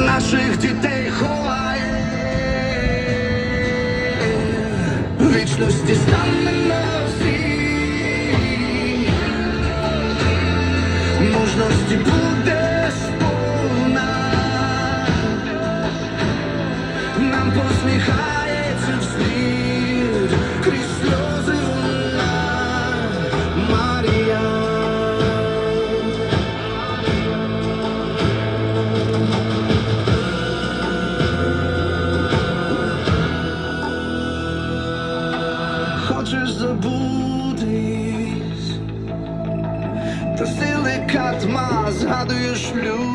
наших дітей ховає, вічності стане на всіх, можності буде сповна, нам посміхає. Zobaczysz, że budzisz how do you ludzi